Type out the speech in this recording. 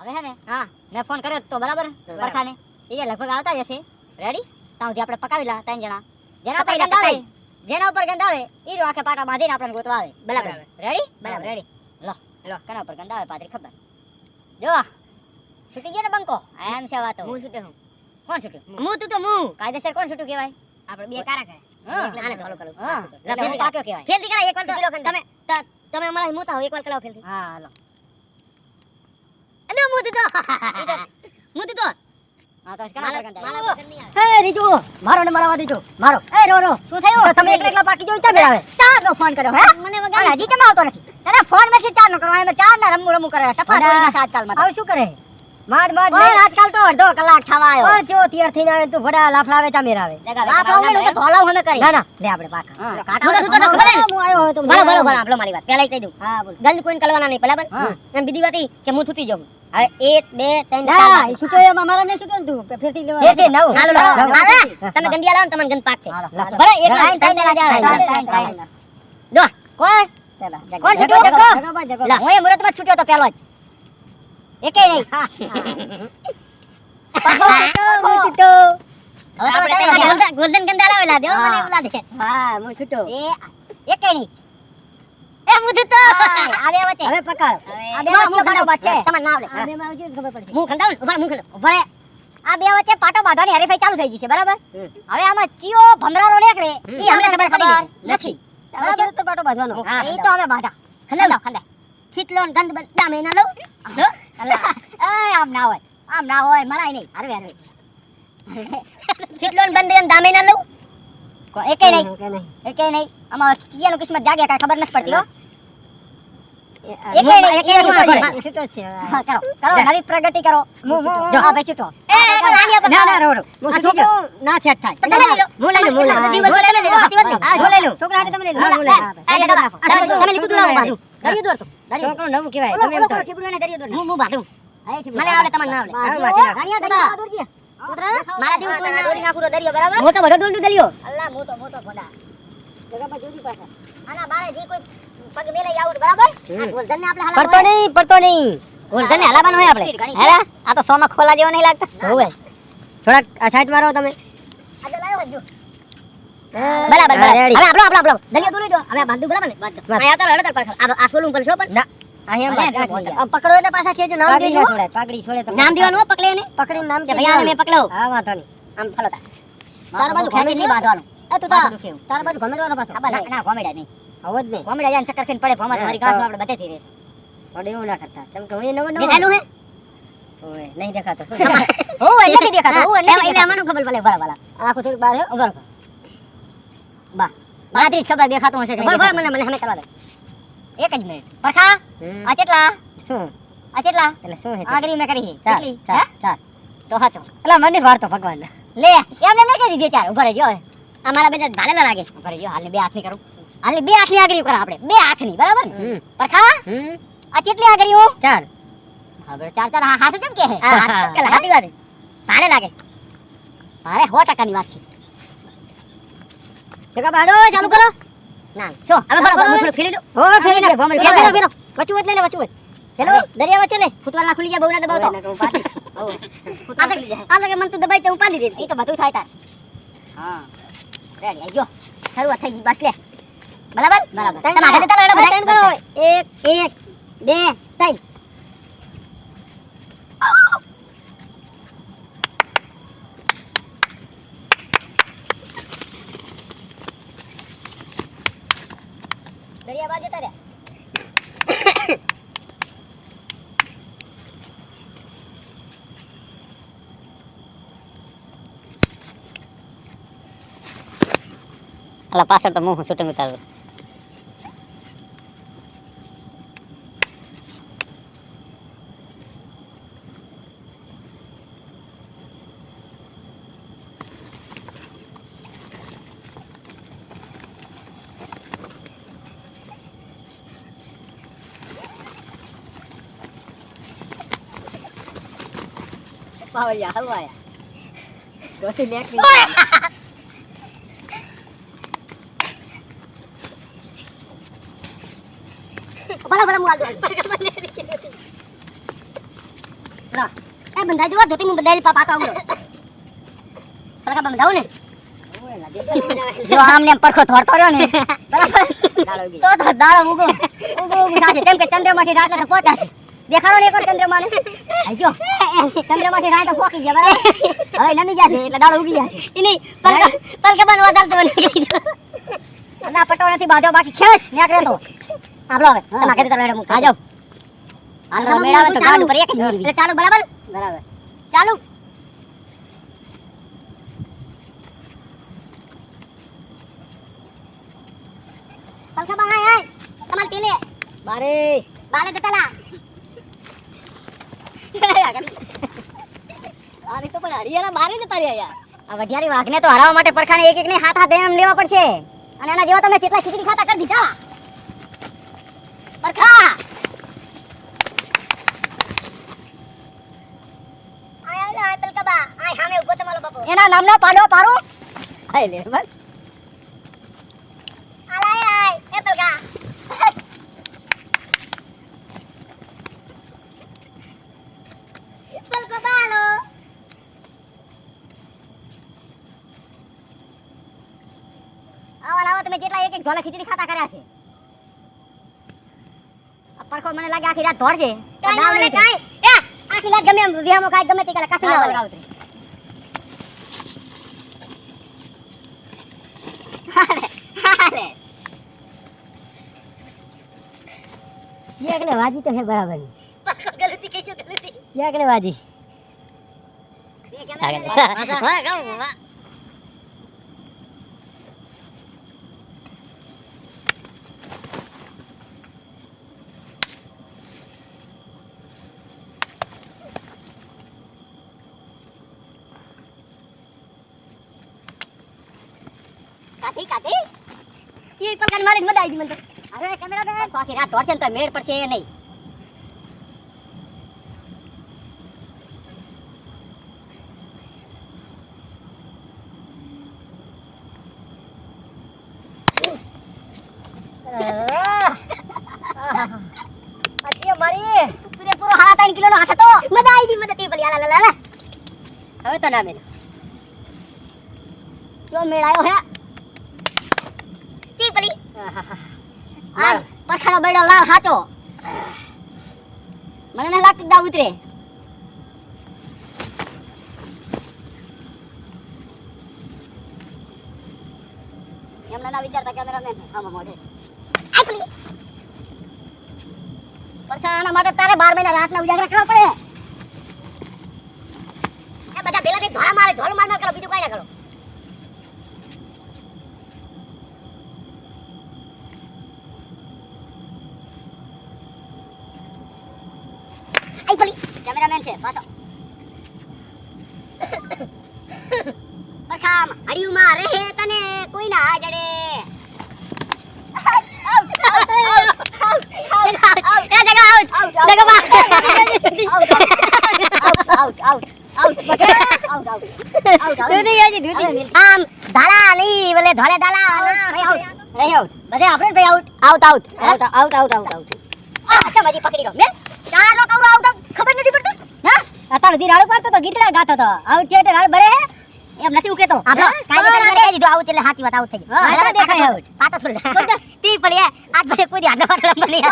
હવે હે ને? હા. મેં ફોન કર્યો તો બરાબર. પરખાને એ લગભગ આવતા જ હશે. રેડી ત્યાંથી આપણે પકાવી લા ત્રણ જણા. જેના ઉપર ગંધ આવે જેના ઉપર ગંધ આવે એ આખે પાટા બાંધીને આપણે ગોતવા આવે. બરાબર. રેડી બરાબર. રેડી લો. લો. કના ઉપર ગંધ આવે પાદરી ખબર? જો છૂટી ગયો ને બંકો? એમ છે વાતો. હું છૂટ્યો હું? કોણ છૂટ્યું? હું. તું તો હું. કાયદેસર કોણ છૂટ્યું કહેવાય? આપણે બે કારા કરે હા. આને તો હલો કરો હા. લા, એટલે પાક્યો કહેવાય. ફેરથી કરાય એક વાર તો તમે તમે અમારા મોટા હો એક વાર કરાવો ફેરથી હા હાલો. અરે હું તો હું તો હા તો કના ઉપર ગંધ આવે મારા વગર નહીં આવે. હે રીજુ મારો ને મારા દીજો મારો. એ રો રો. શું થયું? તમે એકલા એકલા પાકી જોઈ ચાલ આવે ચાર નો ફોન કર્યો હે? મને અને હજી કેમ આવતો નથી? અરે ફોન મેસેજ ચાર નો કરવા એમ ચાર ના રમવું રમવું કરે ટપા અરે. દોડી નાખે આજકાલમાં હવે શું કરે? માડ માડ પણ આજકાલ તો અડધો કલાક થવા આવ્યો. પણ જો તિયાર થઈને આવે તું ભડા લાફડાવે ચા મેરાવે લાફડા ઉમેરું તો ધોલાવ કરી. ના ના. લે આપણે પાકા. હા. તો ખબર હે હું આવ્યો હતો બરો બરો બરો આપણો મારી વાત. પહેલા કહી દઉં. હા બોલ. ગંદ કોઈને કલવાના નહીં બરાબર? અને બીજી વાત ઈ કે હું છૂટી જાઉં. એક બે ત્રણ ચાર છૂટો એમાં મારા ને છૂટો તું. ફેરથી લેવા એ તે નવ. હાલો. તમે ગંડિયા લાવો તમને ગંદ પાક. છે બરાબર એક ત્રણ, ત્રણ જણા આવે. જો. કોણ? કોણ જગો, જગો, લા, હું એ મુહૂર્તમાં જ છૂટ્યો તો પહેલો જ. એકેય નહીં. છૂટો. હવે આપણે પેલા ગોલ્ડન- ગંદા લાવેલા દો મને હા. એવું હા હું છૂટો. એ એકેય નહીં. એ હું છૂટો આવે હવે પકડ. આ બે વચ્ચે પાટો બાંધશે. તમારે ના આવડે. હા. બે માં ખબર પડશે હું ખંડાવું ઊભા હું ખંડાવું. ઊભા આ બે વચ્ચે પાટો બાંધવાની હરીફાઈ ચાલુ થઈ ગઈ બરાબર? હવે આમાં ચિયો ભમરાનો નીકળે. હમ. અમને ખબર ખબર નથી. નથી. બરાબર? તો પાટો બાંધવાનો. હા તો હવે બાંધા. ખંડાવ, ખંડાવ. ખીચલો ને ગંદ બંધ દામે લઉં. હો? આમ ના હોય. આમ ના હોય મરાય નહીં. હરવે હરવે. ખીચલો ને બંધ ને દામે ના લઉં. કો- નહીં. આમાં કિયાનું કિસ્મત જાગે કાંઈ ખબર નથી પડતી હો. નવી પ્રગતિ કરો હું- જો હા ભાઈ છૂટો ના ના રોડો હું આ ના સેટ થાય તમે લઈ લો. હું લઈ લઉં હું લઈ લઉં હું લઈ લઉં ને? છોકરા તમે લઈ લો. આ દરિયો. આ તમે લીકું દોરો બાજુ. દરિયો દોરતો દરિયો. છોકરો નવું કહેવાય. ઓલો, એમ તો. દરિયો દોર. હું- હું ઠીકડું. મને આવડે, તમને ના આવડે. દરિયો દોર. મારા ના દોરી નાખું દરિયો બરાબર મોટો બધો ડોલડું દલિયો. મોટો મોટો ઘોડા જગા પર જોડી પાછા આના બારે જે કોઈ પગ મેલે આઉટ બરાબર. આ ગોલ્ડનને આપણે હાલા પડતો નહીં, પડતો નહીં. ગોલ્ડનને હલાવવાનું હોય આપણે. હેલા? આ તો સોમાં ખોલા જેવો નહીં લાગતા. હોવે. થોડાક આ સાઈડ મારો તમે. આજે લાવ્યો હજુ. બરાબર બરાબર. હવે આપણો આપણો આપણો. દલિયો દોરી દો. હવે બાંધુ બરાબર ને? બાંધો. આ તો હળદર પડખર. આ આ સોલું કરશો પણ. ના પકડો એટલે પાછા ખેંચો નામ દેજો ના છોડાય, છોડે તો નામ દેવાનું હો, પકડે એને પકડીને નામ કે ભાઈ આને મેં પકડાવું હા વાંધો નહીં. આમ ફલો તાર બાજુ ખેંચી ઘમેડી બાંધવાનું. એ તું. તાર બાજુ ઘમેડવાનો પાછો. ના ઘોમેડા નહીં. આવો જ નહીં. ઘોમેડા જાય ચક્કર ખાઈને પડે ભમા મારી ગાંઠ આપણે બધેથી રહે ઓડે એવું ના કરતા. ચમ કે હું નવો નવો દેખાયલું હે? ઓય નહીં દેખાતો. એ નથી દેખાતો હું એ નથી એટલે દેખાતો. ખબર પડે વાળા વાળા આખો થોડી બહાર ઉભર બા બાદરી ખબર દેખાતો હશે કે નહીં દેખાતું. મને મને હમે કરવા દે. એક જ મિનિટ. પરખા? આ કેટલા? શું? આ કેટલા? એટલે શું હે આગરી મે કરી. ચાર? ચાર ચાર તો હાચો. એટલે મને વારતો ભગવાન લે એમને મેં કહી દીધી ચાર ઊભા રહેજો અમારા આ મારા બેટા ઢાલેલા લાગે. ઊભા રહેજો હાલ બે હાથની કરું. હાલની બે હાથની આગળી કરા આપણે. બે હાથની બરાબર ને? પરખા આ કેટલી આગળી હું ચાર. હવે ચાર ચાર. હાથ કેમ કે હે? હા હા. પેલા હાથી વાત ભારે લાગે. અરે સો ટકાની વાત છે. જગા બાડો ચાલુ કરો. ના છો હવે બરાબર હું થોડું ફેરી લો હો ફેરી લે ભમરી. ફેરો ફેરો ફેરો ફેરો ફેરો વચું જ લઈને વચું ચલો દરિયા વચ્ચે ફૂટવા ફૂટવાના ખુલી ગયા બહુ ના દબાવ તો જાય. આ લગે મન તું દબાઈ તો ઉપાડી પાડી દે. એ તો બધું થાય તાર. હા. રેડી ગયો. શરૂઆત થઈ ગઈ બસ લે. બરાબર બરાબર ત્રણ તમે હાથે ચાલો એટલે બધા ત્રણ કરો. એક એક બે ત્રણ દરિયા બાજુ જતા રહ્યા અલા પાછળ તો હું શૂટિંગ ઉતારું પાવરિયા પરખો થોડતો રહ્યો ને બરાબર તો તો દાળો ઉગો ઉગો ઉગો દેખાડો ને એકવાર ચંદ્રમાને. આજો ચંદ્રમા છે તો ફોકી ગયા બરાબર? હવે નમી ગયા છે એટલે દાળ ઉગી ગયા છે. નહીં પલકા પલકા બનવા ચાલતો ને ના પટો નથી બાધો બાકી ખેસ મેક રહેતો. આપણો હવે તમા કે તરવાડે હું આ જાવ હાલ મેળાવે તો ગાડ પર એક એટલે ચાલુ બરાબર? બરાબર. ચાલુ. પલકા બહાય આય તમાર પેલે? બારે. બાલે તતલા જતાલા આની તો પણ હરિયાણા બારે જતા રહ્યા યાર. આ વઢિયારી વાઘને તો હરાવવા માટે પરખાને એક એક હાથ હાથ એમ લેવા પડશે. અને એના જેવા તમે કેટલા ખાતા કરી દીધા. પરખા! એના નામનો પાડો. પારો હાય લે બસ આય આય આય એ પલકા પલકાબા આલો આવા આવા એક ઢોલા ખીચડી ખાતા કર્યા છે. પરખો મને લાગે આખી રાત ધોળ છે તો કાંઈ દાવ મને નહીં એ આખી રાત ગમે એમ વિહામો કાંઈ ગમે તે કરે કશું ના એકને વાજી તો હે બરાબર. પરખો ગલતી કઈ છે ગલતી. એકને વાજી. હા. કહું વાહ કાઠી કાઠી ઈ પલકાની મારી મજા આવી ગઈ મને તો અરે કેમેરા બેન આખી રાત દોડશે ને તો મેળ પડશે નહીં અચ્છી મારી પૂરેપૂરો હાડા ત્રણ કિલોનો હાથ હતો મજા આવી ગઈ મને તે ભલી આલા લાલા હવે તો ના મેળ જો મેળ આવ્યો હે તી ભલી આ પરખાનો બેડો લાલ હાચો મને ન લાગતું દા ઉતરે. એમને ના વિચારતા કેમેરામેન આમાં મોઢે આ ભલી પરખાના માટે તારે બાર મહિના રાતના ઉજાગરા કરવા પડે. એ બધા પેલા થઈ ધોળા મારે, ધોળ માર કરો, બીજું કઈ ના કરો. આઈ ભલી કેમેરામેન છે પાછો. પરખામ હડિયુમાં રહે તને કોઈ ના જડે out out out out out આ પકડી ગયો મેં તારો કવરો આવતો ખબર નથી પડતી? હા? અતાર દી રાડો પાડતો તો ગીતડા ગાતો તો. આવ છે રાડ ભરે એમ નથી ઉકેતો. આપણે કાઈ કરી કરી દીધો આવું એટલે સાચી વાત આવું થઈ ગયું. હા દેખાય આવું પાતો સુલ તી પડી આજ ભરે કોઈ આડો પાડો બની